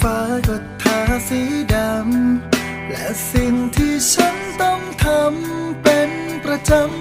ฟ้าก็ทาสีดำ และสิ่งที่ฉันต้องทำเป็นประจำ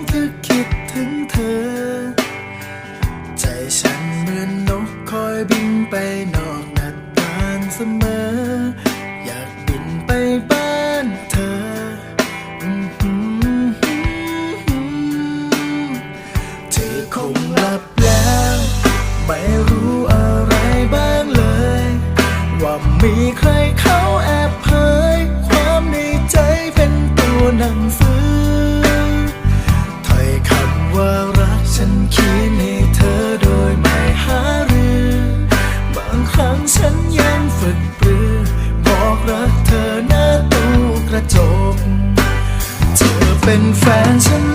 เป็นแฟนฉัน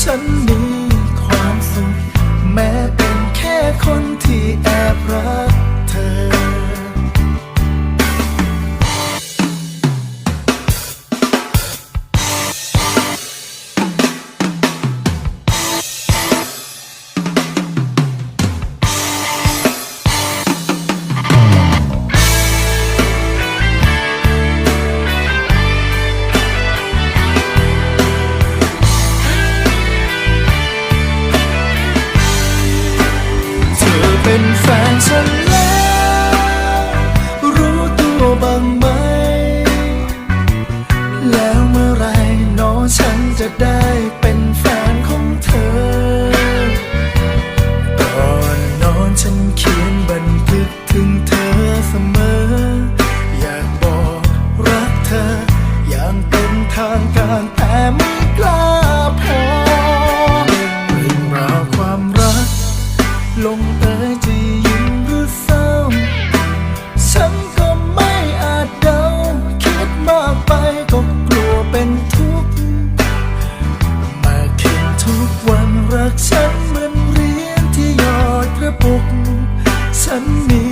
ฉันมีความสุข แม้เป็นแค่คนที่แอบรัก ฉันมี